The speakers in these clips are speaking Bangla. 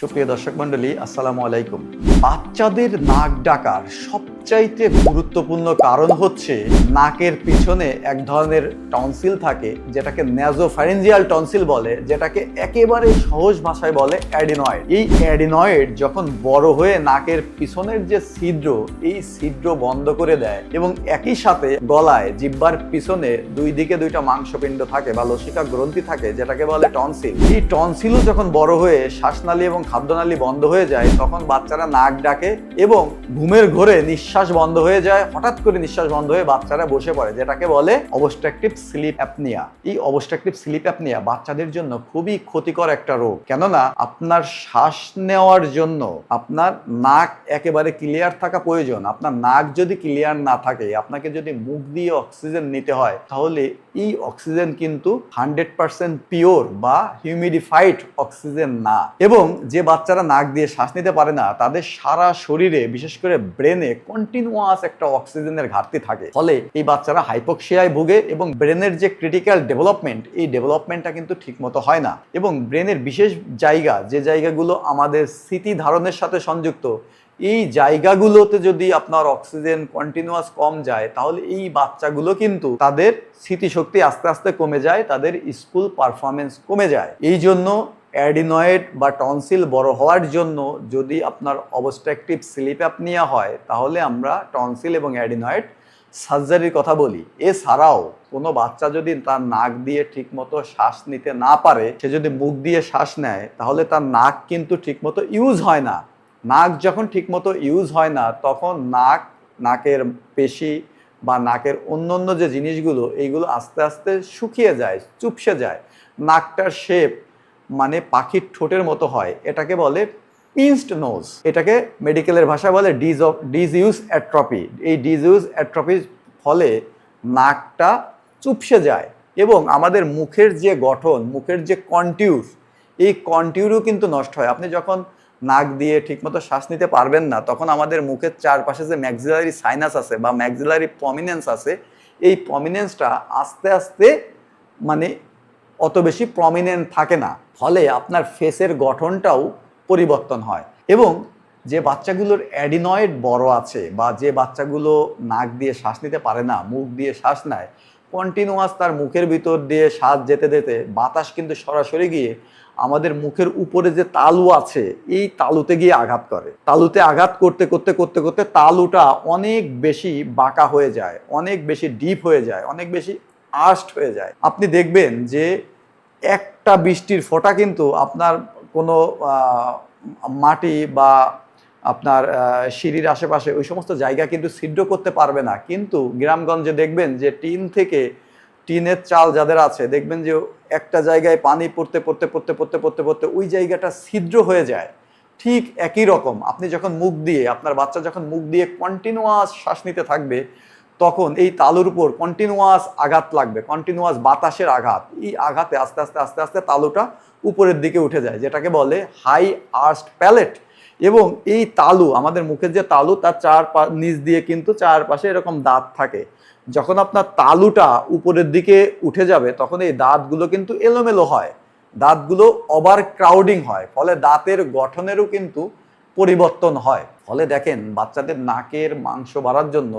সুপ্রিয় দর্শক মন্ডলী আসসালামু আলাইকুম। বাচ্চাদের নাক ডাকার সবচাইতে গুরুত্বপূর্ণ কারণ হচ্ছে নাকের পিছনে এক ধরনের টনসিল থাকে, যেটাকে ন্যাজোফারেঞ্জিয়াল টনসিল বলে, যেটাকে একেবারে সহজ ভাষায় বলে অ্যাডিনয়েড এই অ্যাডিনয়েড যখন বড় হয়ে নাকের পিছনের যে ছিদ্র, এই ছিদ্র বন্ধ করে দেয় এবং একই সাথে গলায়, জিব্বার পিছনে দুই দিকে দুইটা মাংসপিণ্ড থাকে বা লসিকা গ্রন্থি থাকে, যেটাকে বলে টনসিল এই টনসিলও যখন বড় হয়ে শ্বাসনালী এবং খাদ্যনালী বন্ধ হয়ে যায়, তখন বাচ্চারা নাক ডাকে এবং ঘুমের ঘোরে নিঃশ্বাস বন্ধ হয়ে যায়, হঠাৎ করে নিঃশ্বাস বন্ধ হয়ে বাচ্চারা বসে পড়ে, যেটাকে বলে অবস্ট্রাকটিভ স্লিপ অ্যাপনিয়া। এই অবস্ট্রাকটিভ স্লিপ অ্যাপনিয়া বাচ্চাদের জন্য খুবই ক্ষতিকর একটা রোগ। কেননা আপনার শ্বাস নেওয়ার জন্য আপনার নাক একেবারে ক্লিয়ার থাকা প্রয়োজন। আপনার নাক যদি ক্লিয়ার না থাকে, আপনাকে যদি মুখ দিয়ে অক্সিজেন নিতে হয়, তাহলে এই অক্সিজেন কিন্তু হান্ড্রেড পার্সেন্ট পিওর বা হিউমিডিফাইড অক্সিজেন না। এবং যে বাচ্চারা নাক দিয়ে শ্বাস নিতে পারে না, তাদের সারা শরীরে, বিশেষ করে ব্রেনে কন্টিনিউয়াস একটা অক্সিজেনের ঘাটতি থাকে। ফলে এই বাচ্চারা হাইপোক্সিয়ায় ভুগে এবং ব্রেনের যে ক্রিটিক্যাল ডেভেলপমেন্ট এই ডেভেলপমেন্টটা কিন্তু ঠিকমতো হয় না। এবং ব্রেনের বিশেষ জায়গা, যে জায়গাগুলো আমাদের স্মৃতি ধারণের সাথে সংযুক্ত, এই জায়গাগুলোতে যদি আপনার অক্সিজেন কন্টিনিউয়াস কম যায়, তাহলে এই বাচ্চাগুলো কিন্তু তাদের স্মৃতিশক্তি আস্তে আস্তে কমে যায়, তাদের স্কুল পারফরমেন্স কমে যায়। এই জন্য অ্যাডিনয়েড বা টনসিল বড় হওয়ার জন্য যদি আপনার অবস্ট্রাকটিভ স্লিপ অ্যাপনিয়া হয়, তাহলে আমরা টনসিল এবং অ্যাডিনয়েড সার্জারির কথা বলি। এছাড়াও কোনো বাচ্চা যদি তার নাক দিয়ে ঠিকমতো শ্বাস নিতে না পারে, সে যদি মুখ দিয়ে শ্বাস নেয়, তাহলে তার নাক কিন্তু ঠিকমতো ইউজ হয় না। নাক যখন ঠিকমতো ইউজ হয় না, তখন নাক, নাকের পেশি বা নাকের অন্য অন্য যে জিনিসগুলো এইগুলো আস্তে আস্তে শুকিয়ে যায়, চুপসে যায়। নাকটার শেপ মানে পাখির ঠোঁটের মতো হয়। এটাকে বলে পিনসড নোজ এটাকে মেডিকেলের ভাষায় বলে ডিজ ডিজিউজ অ্যাট্রপি এই ডিজিউজ অ্যাট্রপির ফলে নাকটা চুপসে যায় এবং আমাদের মুখের যে গঠন, মুখের যে কন্টিউর এই কন্টিউরও কিন্তু নষ্ট হয়। আপনি যখন নাক দিয়ে ঠিকমতো শ্বাস নিতে পারবেন না, তখন আমাদের মুখের চারপাশে যে ম্যাক্সিলারি সাইনাস আছে বা ম্যাক্সিলারি প্রমিনেন্স আছে, এই প্রমিনেন্সটা আস্তে আস্তে মানে অত বেশি প্রমিনেন্ট থাকে না। ফলে আপনার ফেসের গঠনটাও পরিবর্তন হয়। এবং যে বাচ্চাগুলোর অ্যাডিনয়েড বড় আছে বা যে বাচ্চাগুলো নাক দিয়ে শ্বাস নিতে পারে না, মুখ দিয়ে শ্বাস নেয় কন্টিনিউয়াস তার মুখের ভিতর দিয়ে শ্বাস যেতে যেতে বাতাস কিন্তু সরাসরি গিয়ে আমাদের মুখের উপরে যে তালু আছে, এই তালুতে গিয়ে আঘাত করে। তালুতে আঘাত করতে করতে করতে করতে তালুটা অনেক বেশি বাঁকা হয়ে যায়, অনেক বেশি ডিপ হয়ে যায়, অনেক বেশি আস্ট হয়ে যায়। আপনি দেখবেন যে একটা বৃষ্টির ফোঁটা কিন্তু আপনার কোনো মাটি বা আপনার সিঁড়ির আশেপাশে ওই সমস্ত জায়গা কিন্তু ছিদ্র করতে পারবে না। কিন্তু গ্রামগঞ্জে দেখবেন যে টিন থেকে টিনের চাল যাদের আছে, দেখবেন যে একটা জায়গায় পানি পড়তে পড়তে পড়তে পড়তে পড়তে পড়তে ওই জায়গাটা ছিদ্র হয়ে যায়। ঠিক একই রকম, আপনি যখন মুখ দিয়ে, আপনার বাচ্চা যখন মুখ দিয়ে কন্টিনিউয়াস শ্বাস নিতে থাকবে তখন এই তালুর উপর কন্টিনিউয়াস আঘাত লাগবে কন্টিনিউয়াস বাতাসের আঘাত, এই আঘাতে আস্তে আস্তে আস্তে আস্তে তালুটা উপরের দিকে উঠে যায়, যেটাকে বলে হাই আর্স্ট প্যালেট এবং এই তালু, আমাদের মুখের যে তালু তার চার নিচ দিয়ে কিন্তু চারপাশে এরকম দাঁত থাকে। যখন আপনার তালুটা উপরের দিকে উঠে যাবে, তখন এই দাঁতগুলো কিন্তু এলোমেলো হয়, দাঁতগুলো ওভার ক্রাউডিং হয়, ফলে দাঁতের গঠনেরও কিন্তু পরিবর্তন হয়। ফলে দেখেন বাচ্চাদের নাকের মাংস বাড়ার জন্য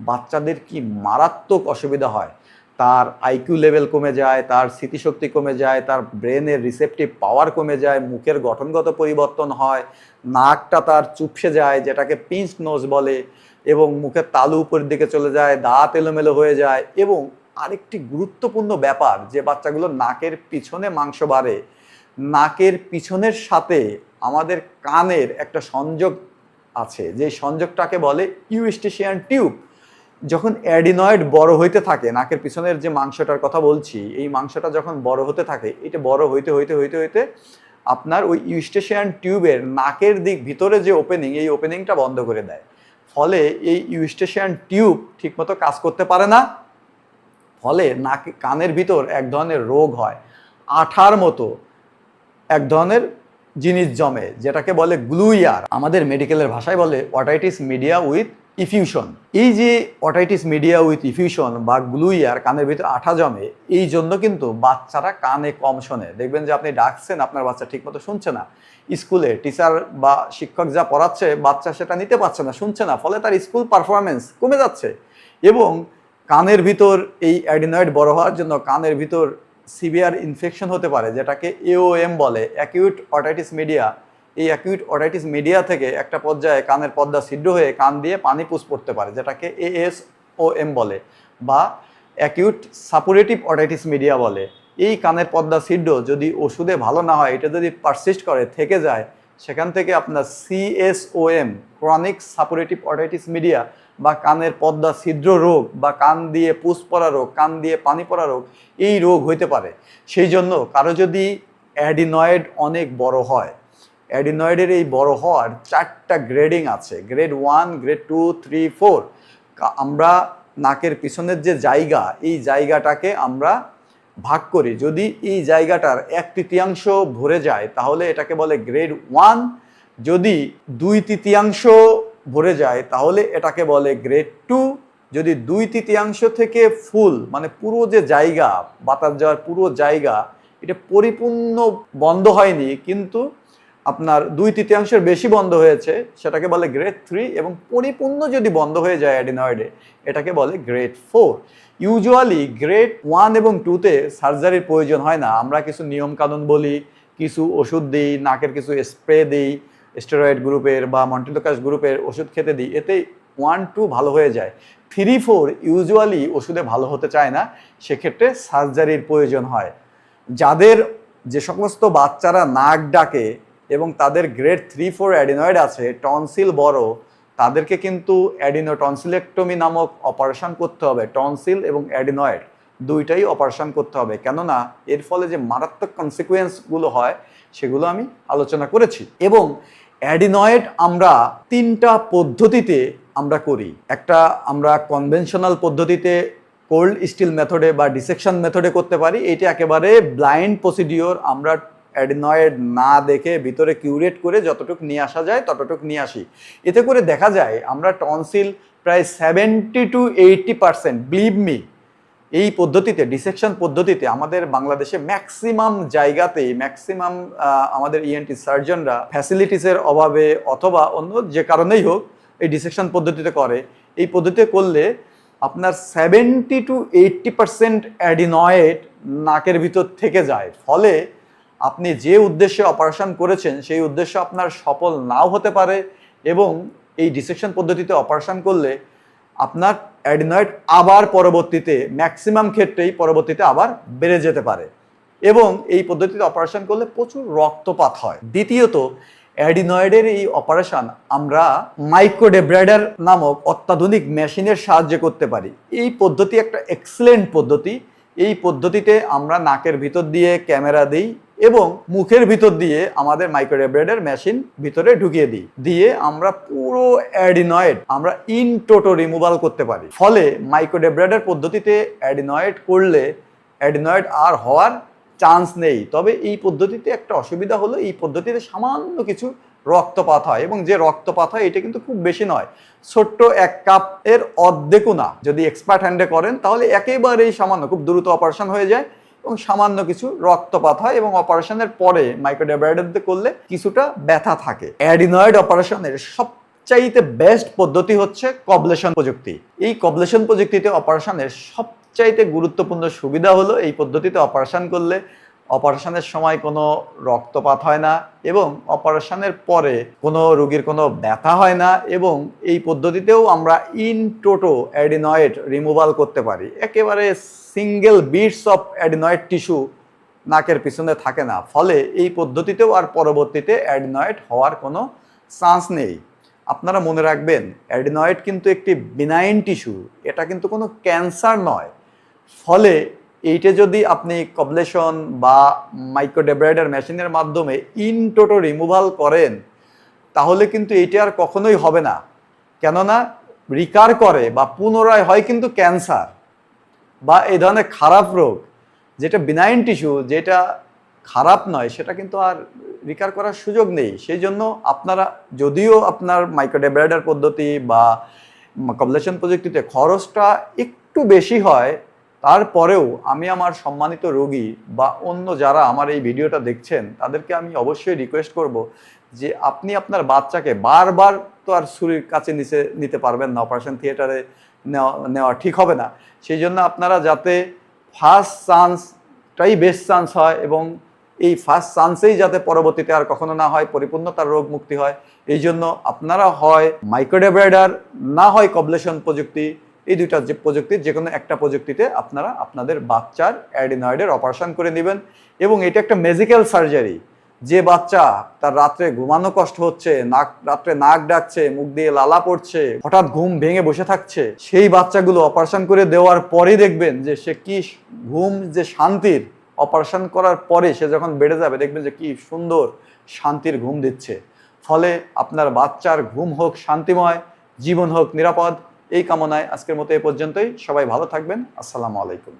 বাচ্চাদের কি মারাত্মক অসুবিধা হয়? তার আইকিউ লেভেল কমে যায়, তার স্মৃতিশক্তি কমে যায়, তার ব্রেনের রিসেপটিভ পাওয়ার কমে যায়, মুখের গঠনগত পরিবর্তন হয়, নাকটা তার চুপসে যায়, যেটাকে পিঞ্চ নোজ বলে, এবং মুখের তালু উপরের দিকে চলে যায়, দাঁত এলোমেলো হয়ে যায়, এবং আরেকটি গুরুত্বপূর্ণ ব্যাপার, যে বাচ্চাগুলো নাকের পিছনে মাংস বাড়ে, নাকের পিছনের সাথে আমাদের কানের একটা সংযোগ আছে, যে সংযোগটাকে বলে ইউস্টেশিয়ান টিউব। যখন অ্যাডিনয়েড বড় হইতে থাকে, নাকের পিছনের যে মাংসটার কথা বলছি, এই মাংসটা যখন বড় হতে থাকে, এটা বড় হইতে হইতে হইতে হইতে আপনার ওই ইউস্টেশিয়ান টিউবের নাকের দিক ভিতরে যে ওপেনিং এই ওপেনিংটা বন্ধ করে দেয়। ফলে এই ইউস্টেশিয়ান টিউব ঠিকমতো কাজ করতে পারে না। ফলে নাকে, কানের ভিতর এক ধরনের রোগ হয়। আঠার মতো এক ধরনের জিনিস জমে, যেটাকে বলে গ্লুইয়ার আমাদের মেডিকেলের ভাষায় বলে ওয়াটাইটিস মিডিয়া উইথ ইফিউশন এই যে অটাইটিস মিডিয়া উইথ ইফিউশন বা গ্লুইয়ার কানের ভিতরে আঠা জমে, এই জন্য কিন্তু বাচ্চারা কানে কম শোনে। দেখবেন যে আপনি ডাকছেন, আপনার বাচ্চা ঠিকমতো শুনছে না। স্কুলে টিচার বা শিক্ষক যা পড়াচ্ছে, বাচ্চা সেটা নিতে পারছে না, শুনছে না। ফলে তার স্কুল পারফরমেন্স কমে যাচ্ছে। এবং কানের ভিতর এই অ্যাডিনয়েড বড় হওয়ার জন্য কানের ভিতর সিভিয়ার ইনফেকশন হতে পারে, যেটাকে এওএম বলে। অ্যাকিউট অটাইটিস মিডিয়া এই অ্যাকিউট অটাইটিস মিডিয়া থেকে একটা পর্যায়ে কানের পর্দা ছিদ্র হয়ে কান দিয়ে পানি পুষ পড়তে পারে, যেটাকে এএস ও এম বলে বা অ্যাকিউট সাপুরেটিভ অটাইটিস মিডিয়া বলে। এই কানের পর্দা ছিদ্র যদি ওষুধে ভালো না হয়, এটা যদি পারসিস্ট করে, থেকে যায়, সেখান থেকে আপনার CSOM chronic suppurative otitis media বা কানের পর্দা ছিদ্র রোগ বা কান দিয়ে পুষ পড়া রোগ, কান দিয়ে পানি পড়া রোগ, এই রোগ হইতে পারে। সেই জন্য কারও যদি অ্যাডিনয়েড অনেক বড় হয় অ্যাডিনয়েডের এই বড় হওয়ার চারটা গ্রেডিং আছে। Grade one grade two three four আমরা নাকের পিছনের যে জায়গা, এই জায়গাটাকে আমরা ভাগ করি। যদি এই জায়গাটার এক তৃতীয়াংশ ভরে যায়, তাহলে এটাকে বলে গ্রেড ওয়ান যদি দুই তৃতীয়াংশ ভরে যায়, তাহলে এটাকে বলে গ্রেড টু যদি দুই তৃতীয়াংশ থেকে ফুল মানে পুরো যে জায়গা, বাতাস যাওয়ার পুরো জায়গা, এটা পরিপূর্ণ বন্ধ হয়নি, কিন্তু আপনার দুই তৃতীয়াংশের বেশি বন্ধ হয়েছে, সেটাকে বলে গ্রেড থ্রি এবং পরিপূর্ণ যদি বন্ধ হয়ে যায় অ্যাডিনয়েডে এটাকে বলে grade four usually grade one এবং টুতে সার্জারির প্রয়োজন হয় না। আমরা কিছু নিয়মকানুন বলি, কিছু ওষুধ দিই, নাকের কিছু স্প্রে দিই স্টেরয়েড গ্রুপের বা মন্টিলোকাস গ্রুপের ওষুধ খেতে দিই, এতে ওয়ান টু ভালো হয়ে যায়। থ্রি ফোর ইউজুয়ালি ওষুধে ভালো হতে চায় না, সেক্ষেত্রে সার্জারির প্রয়োজন হয়। যাদের যে সমস্ত বাচ্চারা নাক ডাকে এবং তাদের গ্রেড থ্রি ফোর অ্যাডিনয়েড আছে, টনসিল বড়, তাদেরকে কিন্তু অ্যাডিনো টনসিলেক্টমি নামক অপারেশন করতে হবে, টনসিল এবং অ্যাডিনয়েড দুইটাই অপারেশন করতে হবে। কেননা, এর ফলে যে মারাত্মক কনসিকুয়েন্সগুলো হয়, সেগুলো আমি আলোচনা করেছি। এবং অ্যাডিনয়েড আমরা তিনটা পদ্ধতিতে আমরা করি। একটা আমরা কনভেনশনাল পদ্ধতিতে কোল্ড স্টিল মেথডে বা ডিসেকশন মেথডে করতে পারি এটা একেবারে ব্লাইন্ড প্রসিডিওর আমরা অ্যাডিনয়েড না দেখে ভিতরে কিউরেট করে যতটুকু নিয়ে আসা যায় ততটুকু নিয়ে আসি। এতে করে দেখা যায় আমরা টনসিল প্রায় seventy two eighty percent believe me এই পদ্ধতিতে ডিসেকশন পদ্ধতিতে আমাদের বাংলাদেশে ম্যাক্সিমাম জায়গাতেই ম্যাক্সিমাম আমাদের ইএনটি সার্জনরা ফ্যাসিলিটিসের অভাবে অথবা অন্য যে কারণেই হোক এই ডিসেকশন পদ্ধতিতে করে। এই পদ্ধতিতে করলে আপনার seventy two eighty percent adenoid নাকের ভিতর থেকে যায়। ফলে আপনি যে উদ্দেশ্যে অপারেশন করেছেন, সেই উদ্দেশ্য আপনার সফল নাও হতে পারে এবং এই ডিসেকশন পদ্ধতিতে অপারেশন করলে আপনার অ্যাডিনয়েড আবার পরবর্তীতে ম্যাক্সিমাম ক্ষেত্রেই পরবর্তীতে আবার বেড়ে যেতে পারে এবং এই পদ্ধতিতে অপারেশন করলে প্রচুর রক্তপাত হয়। দ্বিতীয়ত অ্যাডিনয়েডের এই অপারেশন আমরা মাইক্রোডেব্রাইডার নামক অত্যাধুনিক মেশিনের সাহায্যে করতে পারি। এই পদ্ধতি একটা এক্সেলেন্ট পদ্ধতি। এই পদ্ধতিতে আমরা নাকের ভিতর দিয়ে ক্যামেরা দিই এবং মুখের ভিতর দিয়ে আমাদের মাইক্রোডেব্রেডের মেশিন ভিতরে ঢুকিয়ে দিই। দিয়ে আমরা পুরো অ্যাডিনয়েড আমরা ইন টোটো রিমুভাল করতে পারি। ফলে মাইক্রোডেব্রেডের পদ্ধতিতে অ্যাডিনয়েড করলে অ্যাডিনয়েড আর হওয়ার চান্স নেই। তবে এই পদ্ধতিতে একটা অসুবিধা হলো, এই পদ্ধতিতে সামান্য কিছু রক্তপাত হয় এবং যে রক্তপাত হয়, এটা কিন্তু খুব বেশি নয়। ছোট্ট এক কাপ এর অর্ধেকও না। যদি এক্সপার্ট হ্যান্ডে করেন, তাহলে একেবারেই সামান্য, খুব দ্রুত অপারেশন হয়ে যায়। এবং সামান্য কিছু রক্তপাত হয় এবং অপারেশনের পরে মাইক্রোডেব্রাইডারতে করলে কিছুটা ব্যথা থাকে। অ্যাডিনয়েড অপারেশনের সব চাইতে বেস্ট পদ্ধতি হচ্ছে কবলেশন প্রযুক্তি। এই কবলেশন প্রযুক্তিতে অপারেশনের সবচাইতে গুরুত্বপূর্ণ সুবিধা হলো এই পদ্ধতিতে অপারেশন করলে অপারেশনের সময় কোনো রক্তপাত হয় না এবং অপারেশনের পরে কোনো রোগীর কোনো ব্যথা হয় না এবং এই পদ্ধতিতেও আমরা ইন টোটো অ্যাডিনয়েড রিমুভাল করতে পারি। একেবারে single bits of adenoid tissue নাকের পিছনে থাকে না। ফলে এই পদ্ধতিতেও আর পরবর্তীতে অ্যাডিনয়েড হওয়ার কোনো চান্স নেই। আপনারা মনে রাখবেন, অ্যাডিনয়েড কিন্তু একটি বিনাইন টিস্যু এটা কিন্তু কোনো ক্যান্সার নয়। ফলে এইটা যদি আপনি কবলেশন বা মাইক্রোডেব্রাইডার মেশিনের মাধ্যমে ইন টোটো রিমুভাল করেন, তাহলে কিন্তু এইটা আর কখনোই হবে না। কেননা, রিকার করে বা পুনরায় হয় কিন্তু ক্যান্সার বা এই ধরনের খারাপ রোগ, যেটা বিনাইন টিস্যু যেটা খারাপ নয়, সেটা কিন্তু আর রিকার করার সুযোগ নেই। সেই জন্য আপনারা, যদিও আপনার মাইক্রোডেব্রাইডার পদ্ধতি বা কবলেশন প্রযুক্তিতে খরচটা একটু বেশি হয় তারপরেও আমি আমার সম্মানিত রোগী বা অন্য যারা আমার এই ভিডিওটা দেখছেন, তাদেরকে আমি অবশ্যই রিকোয়েস্ট করব যে আপনি আপনার বাচ্চাকে বারবার তো আর ছুরির কাছে নিচে নিতে পারবেন না অপারেশন থিয়েটারে নেওয়া নেওয়া ঠিক হবে না। সেই জন্য আপনারা যাতে ফার্স্ট চান্সটাই বেস্ট চান্স হয় এবং এই ফার্স্ট চান্সেই যাতে পরবর্তীতে আর কখনো না হয়, পরিপূর্ণতার রোগ মুক্তি হয়। এই জন্য আপনারা হয় মাইক্রোডেব্রাইডার না হয় কবলেশন প্রযুক্তি এই দুইটা যে প্রযুক্তির যে কোনো একটা প্রযুক্তিতে আপনারা আপনাদের বাচ্চার অ্যাডিনয়েডের অপারেশন করে নেবেন এবং এটা একটা মেজিক্যাল সার্জারি যে বাচ্চা তার রাত্রে ঘুমানো কষ্ট হচ্ছে, নাক, রাত্রে নাক ডাকছে, মুখ দিয়ে লালা পড়ছে, হঠাৎ ঘুম ভেঙে বসে থাকছে, সেই বাচ্চাগুলো অপারেশন করে দেওয়ার পরেই দেখবেন যে সে কি ঘুম যে শান্তির অপারেশন করার পরে সে যখন বেড়ে যাবে, দেখবেন যে কি সুন্দর শান্তির ঘুম দিচ্ছে। ফলে আপনার বাচ্চার ঘুম হোক শান্তিময়, জীবন হোক নিরাপদ। এই কামনায় আজকের মতো এ পর্যন্তই। সবাই ভালো থাকবেন। আসসালামু আলাইকুম।